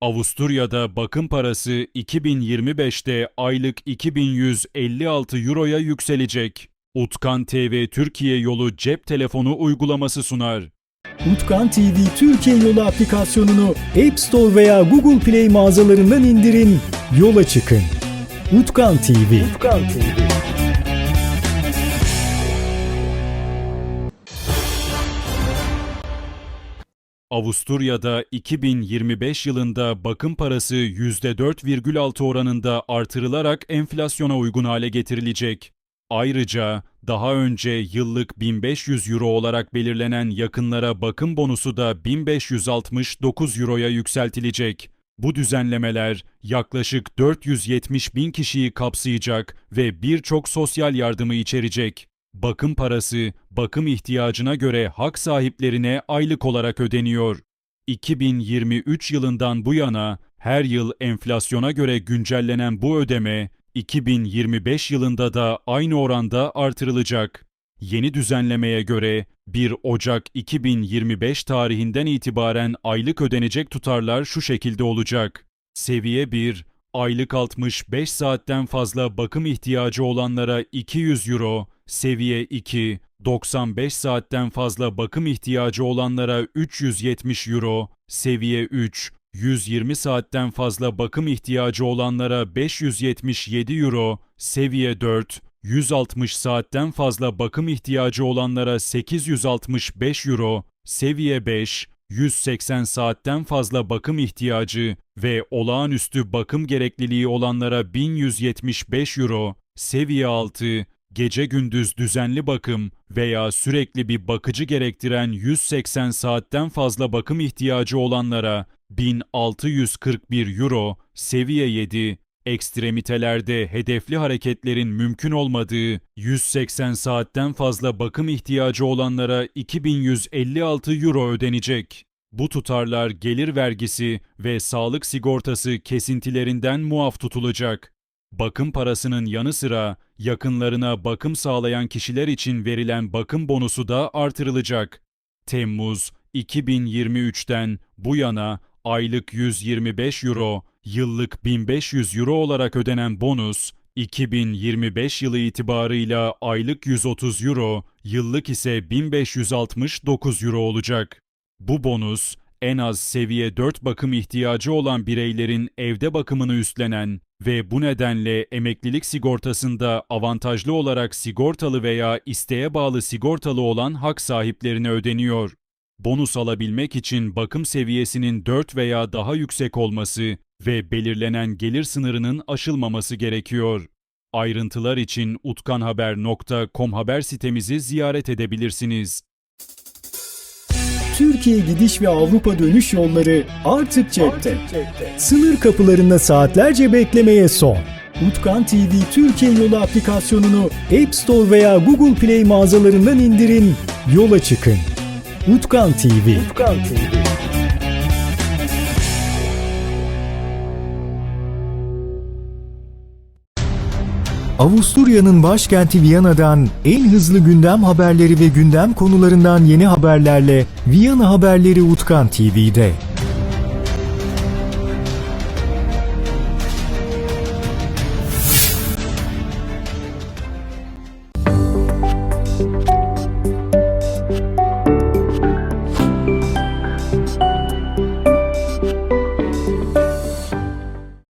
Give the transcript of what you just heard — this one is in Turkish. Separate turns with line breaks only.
Avusturya'da bakım parası 2025'te aylık 2156 euroya yükselecek. Utkan TV Türkiye yolu cep telefonu uygulaması sunar.
Utkan TV Türkiye Yolu aplikasyonunu App Store veya Google Play mağazalarından indirin, yola çıkın. Utkan TV. Utkan TV.
Avusturya'da 2025 yılında bakım parası %4,6 oranında artırılarak enflasyona uygun hale getirilecek. Ayrıca daha önce yıllık 1500 euro olarak belirlenen yakınlara bakım bonusu da 1569 euroya yükseltilecek. Bu düzenlemeler yaklaşık 470 bin kişiyi kapsayacak ve birçok sosyal yardımı içerecek. Bakım parası, bakım ihtiyacına göre hak sahiplerine aylık olarak ödeniyor. 2023 yılından bu yana her yıl enflasyona göre güncellenen bu ödeme 2025 yılında da aynı oranda artırılacak. Yeni düzenlemeye göre 1 Ocak 2025 tarihinden itibaren aylık ödenecek tutarlar şu şekilde olacak. Seviye 1 Aylık 65 saatten fazla bakım ihtiyacı olanlara 200 euro, seviye 2 95 saatten fazla bakım ihtiyacı olanlara 370 euro, seviye 3 120 saatten fazla bakım ihtiyacı olanlara 577 euro, seviye 4 160 saatten fazla bakım ihtiyacı olanlara 865 euro, seviye 5 180 saatten fazla bakım ihtiyacı ve olağanüstü bakım gerekliliği olanlara 1175 euro, seviye 6 gece gündüz düzenli bakım veya sürekli bir bakıcı gerektiren 180 saatten fazla bakım ihtiyacı olanlara 1641 euro, seviye 7, ekstremitelerde hedefli hareketlerin mümkün olmadığı 180 saatten fazla bakım ihtiyacı olanlara 2156 euro ödenecek. Bu tutarlar gelir vergisi ve sağlık sigortası kesintilerinden muaf tutulacak. Bakım parasının yanı sıra yakınlarına bakım sağlayan kişiler için verilen bakım bonusu da artırılacak. Temmuz 2023'ten bu yana aylık 125 euro, yıllık 1500 euro olarak ödenen bonus 2025 yılı itibarıyla aylık 130 euro, yıllık ise 1569 euro olacak. Bu bonus en az seviye 4 bakım ihtiyacı olan bireylerin evde bakımını üstlenen ve bu nedenle emeklilik sigortasında avantajlı olarak sigortalı veya isteğe bağlı sigortalı olan hak sahiplerine ödeniyor. Bonus alabilmek için bakım seviyesinin 4 veya daha yüksek olması ve belirlenen gelir sınırının aşılmaması gerekiyor. Ayrıntılar için utkanhaber.com haber sitemizi ziyaret edebilirsiniz.
Türkiye gidiş ve Avrupa dönüş yolları artık cepte. Sınır kapılarında saatlerce beklemeye son. Utkan TV Türkiye Yolu aplikasyonunu App Store veya Google Play mağazalarından indirin, yola çıkın. Utkan TV. Utkan TV. Avusturya'nın başkenti Viyana'dan en hızlı gündem haberleri ve gündem konularından yeni haberlerle Viyana Haberleri Utkan TV'de.